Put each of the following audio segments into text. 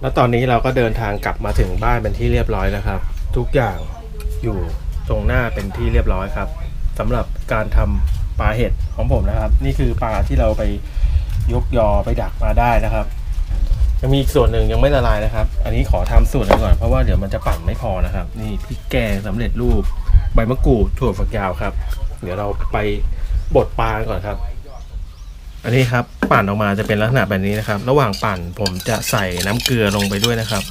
แล้วตอนนี้เราก็เดินทางกลับมาถึงบ้านเป็นที่เรียบร้อยแล้วครับ ทุกอย่างอยู่ตรงหน้าเป็นที่เรียบร้อยครับสำหรับการทำปลาเห็ดของผมนะครับ นี่คือปลาที่เราไปยกยอไปดักมาได้นะครับยังมีอีกส่วนหนึ่งยังไม่ละลายนะครับ อันนี้ขอทำส่วนหนึงก่อนเพราะว่าเดี๋ยวมันจะปั่นไม่พอนะครับ นี่พริกแกงสำเร็จรูปใบมะกรูดถั่วฝักยาวครับ เดี๋ยวเราไปบดปลาก่อนครับ อันนี้ครับปั่นออกมาจะเป็นลักษณะแบบนี้นะครับ ระหว่างปั่นผมจะใส่น้ำเกลือลงไปด้วยนะครับ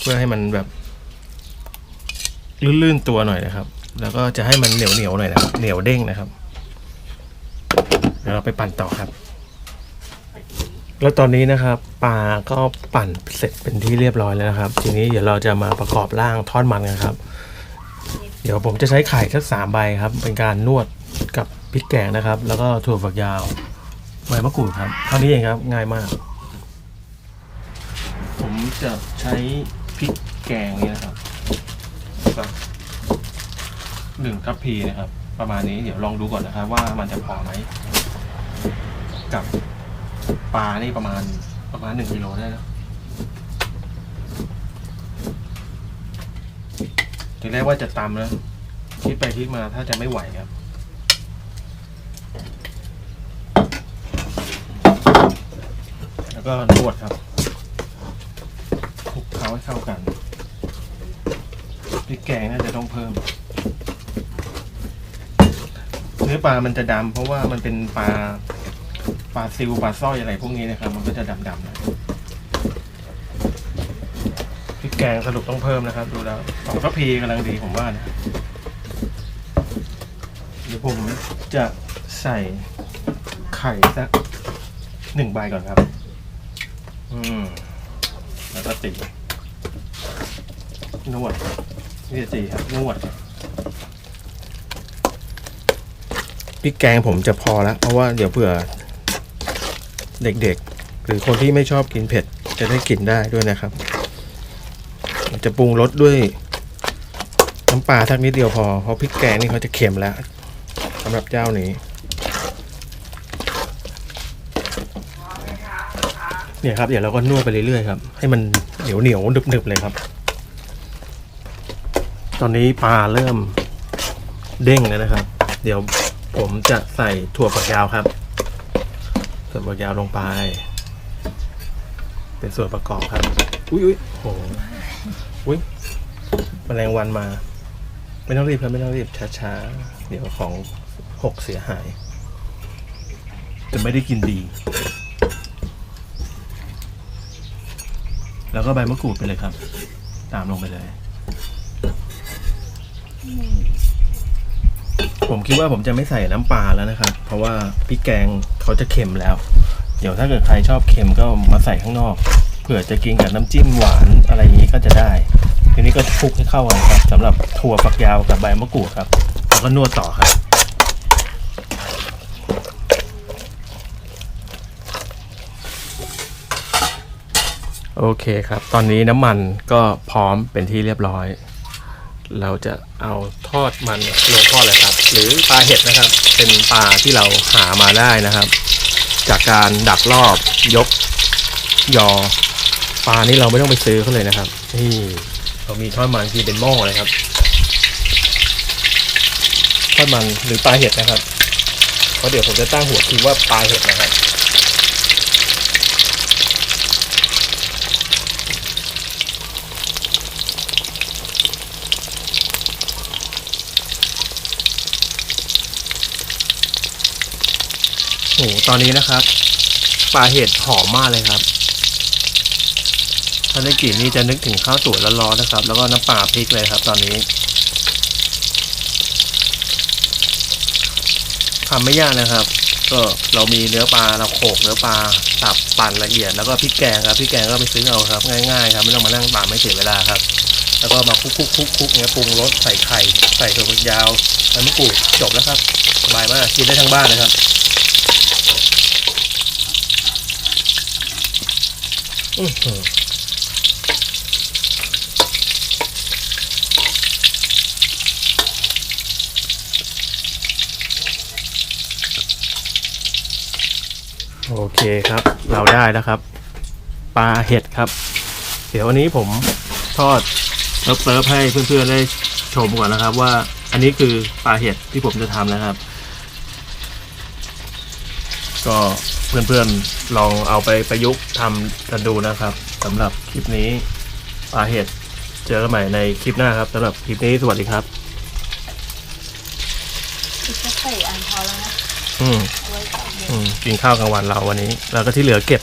เพื่อให้มันแบบลื่นๆตัวหน่อยนะครับ แล้วก็จะให้มันเหนียวเหนียวๆหน่อยนะครับ เหนียวเด้งนะครับเดี๋ยวเราไปปั่นต่อครับ แล้วตอนนี้นะครับปลาก็ปั่นเสร็จเป็นที่เรียบร้อยแล้วนะครับ ทีนี้เดี๋ยวเราจะมาประกอบร่างทอดมันกันครับ เดี๋ยวผมจะใช้ไข่สักสามใบครับ เป็นการนวด กับพริกแกงนะครับ แล้วก็ถั่วฝักยาวใบมะกรูดครับเท่านี้เองครับง่ายมาก ผมจะใช้พริกแกงนี่นะครับสักหนึ่งทัพพีนะครับ ประมาณนี้เดี๋ยวลองดูก่อนนะครับ ว่ามันจะพอไหมกับปลานี่ประมาณประมาณหนึ่งกิโลได้แล้วทีแรกว่าจะตำนะคิดไปคิดมาถ้าจะไม่ไหวครับ แล้ว ก็นวดครับคลุกเคล้าให้เข้ากันพริกแกงน่าจะต้องเพิ่ม เนื้อปลามันจะดำเพราะว่ามันเป็นปลาปลาซิวปลาสร้อยอะไรพวกนี้นะครับ มันก็จะดำๆหนะพริกแกงสรุปต้องเพิ่มนะครับ ดูแล้วสองกระพีกำลังดีผมว่านะเดี๋ยวผมจะใส่ไข่สักหนึ่งใบก่อนครับ อืม แล้วก็ตีนวดนี่จะตีครับนวดพริกแกงผมจะพอแล้ว เพราะว่าเดี๋ยวเผื่อ เด็กๆ หรือคนที่ไม่ชอบกินเผ็ด จะได้กินได้ด้วยนะครับ จะปรุงรสด้วยน้ำปลาสักนิดเดียวพอ เพราะพริกแกงนี่เขาจะเค็มแล้วสำหรับเจ้านี้ เนี่ยครับเดี๋ยวเราก็นวดไปเรื่อยๆครับให้มันเหนียวเหนียวๆหนึบๆเลยครับ ตอนนี้ปลาเริ่มเด้งแล้วนะครับ เดี๋ยวผมจะใส่ถั่วฝักยาวครับถั่วฝักยาวลงไป เป็นส่วนประกอบครับ อุ้ยอุ้ยโหอุ้ยแมลงวันมา ไม่ต้องรีบครับไม่ต้องรีบช้าๆเดี๋ยวของหกเสียหาย จะไม่ได้กินดี แล้วก็ใบมะกรูดไปเลยครับ ตามลงไปเลย ผมคิดว่าผมจะไม่ใส่น้ำปลาแล้วนะครับ เพราะว่าพริกแกงเขาจะเค็มแล้ว เดี๋ยวถ้าเกิดใครชอบเค็มก็มาใส่ข้างนอก เผื่อจะกินกับน้ำจิ้มหวานอะไรอย่างนี้ก็จะได้ ทีนี้ก็คลุกให้เข้ากันครับสำหรับถั่วฝักยาวกับใบมะกรูดครับ แล้วก็นวดต่อครับ โอเคครับ ตอนนี้น้ำมันก็พร้อมเป็นที่เรียบร้อย เราจะเอาทอดมันลงทอดเลยครับ หรือปลาเห็ดนะครับ เป็นปลาที่เราหามาได้นะครับ จากการดักรอบยกยอปลานี่เราไม่ต้องไปซื้อเขาเลยนะครับ นี่เรามีทอดมันที่เป็นหม้อเลยครับทอดมันหรือปลาเห็ดนะครับเพราะเดี๋ยวผมจะตั้งหัวคือว่าปลาเห็ดนะครับ โอ้โหตอนนี้นะครับปลาเห็ดหอมมากเลยครับ ถ้าได้กลิ่นนี่จะนึกถึงข้าวสวยร้อนๆนะครับ แล้วก็น้ำปลาพริกเลยครับ ตอนนี้ทำไม่ยากนะครับ ก็เรามีเนื้อปลาเราโขลกเนื้อปลาสับปั่นละเอียดแล้วก็พริกแกงครับพริกแกงก็ไปซื้อเอาครับ ง่ายๆครับไม่ต้องมานั่งตามไม่เสียเวลาครับ แล้วก็มาคลุกๆๆๆเงี้ยปรุงรสใส่ไข่ใส่ถั่วฝักยาวใส่มะกรูดจบแล้วครับสบายมากกินได้ทั้งบ้านเลยครับ อื้อหือ โอเคครับ เราได้แล้วครับ ปลาเห็ดครับ เดี๋ยววันนี้ผมทอดเซิร์ฟเซิฟให้เพื่อนๆได้ชมก่อนนะครับ ว่าอันนี้คือปลาเห็ดที่ผมจะทำนะครับ ก็เพื่อนๆลองเอาไปประยุกต์ทำกันดูนะครับสำหรับคลิปนี้ปลาเห็ดเจอกันใหม่ในคลิปหน้าครับสำหรับคลิปนี้สวัสดีครับอีกแค่ใส่อันพอแล้วนะอืมเอาไว้ก่อนเดี๋ยว อืมกินข้าวกลางวันเราวันนี้ แล้วก็ที่เหลือเก็บ